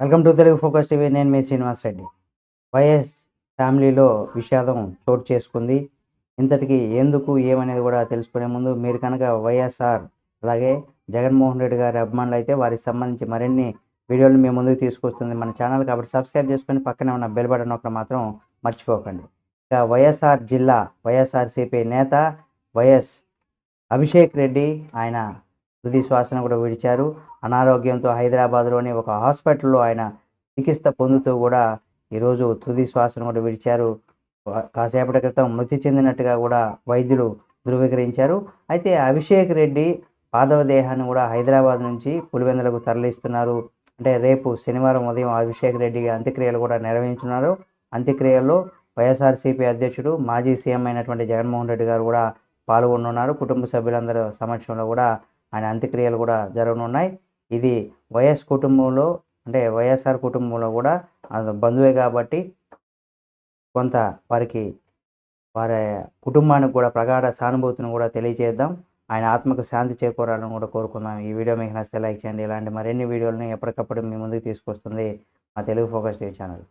Welcome to Telugu focus TV. నేను మీ Srinivas Reddy. YS ఫ్యామిలీలో విషాదం చోటు చేసుకుంది. ఇంతటికి ఎందుకు ఏమనేది కూడా తెలుసుకునే ముందు మీరు కనుక వైఎస్ఆర్ అలాగే జగన్మోహన్ రెడ్డి గారి అభిమానులు అయితే వారికి సంబంధించి మరిన్ని వీడియోలు మీ ముందుకు తీసుకొస్తుంది మన ఛానల్ కాబట్టి సబ్స్క్రైబ్ చేసుకొని పక్కనే ఉన్న బెల్ బటన్ ఒకటి మాత్రం మర్చిపోకండి. ఇక వైఎస్ఆర్ జిల్లా వైఎస్ఆర్సీపీ నేత వైఎస్ అభిషేక్ రెడ్డి ఆయన తుది శ్వాసను కూడా విడిచారు. అనారోగ్యంతో హైదరాబాద్లోని ఒక హాస్పిటల్లో ఆయన చికిత్స పొందుతూ కూడా ఈరోజు తుది శ్వాసను కూడా విడిచారు. కాసేపటి క్రితం మృతి చెందినట్టుగా కూడా వైద్యులు ధృవీకరించారు. అయితే అభిషేక్ రెడ్డి పాదవ దేహాన్ని కూడా హైదరాబాద్ నుంచి పులివెందులకు తరలిస్తున్నారు. అంటే రేపు శనివారం ఉదయం అభిషేక్ రెడ్డి అంత్యక్రియలు కూడా నిర్వహించున్నారు అంత్యక్రియల్లో వైఎస్ఆర్సీపీ అధ్యక్షుడు మాజీ సీఎం అయినటువంటి జగన్మోహన్ రెడ్డి గారు కూడా పాల్గొనున్నారు కుటుంబ సభ్యులందరూ సమక్షంలో కూడా ఆయన అంత్యక్రియలు కూడా జరగనున్నాయి. ఇది వైఎస్ కుటుంబంలో అంటే వైఎస్ఆర్ కుటుంబంలో కూడా బంధువే కాబట్టి కొంత వారికి వారి కుటుంబానికి కూడా ప్రగాఢ సానుభూతిని కూడా తెలియజేద్దాం. ఆయన ఆత్మకు శాంతి చేకూరాలని కూడా కోరుకుందాం. ఈ వీడియో మీకు నచ్చితే లైక్ చేయండి. ఇలాంటి మరిన్ని వీడియోలను ఎప్పటికప్పుడు మీ ముందుకు తీసుకొస్తుంది మా తెలుగు ఫోకస్ టీవీ ఛానల్.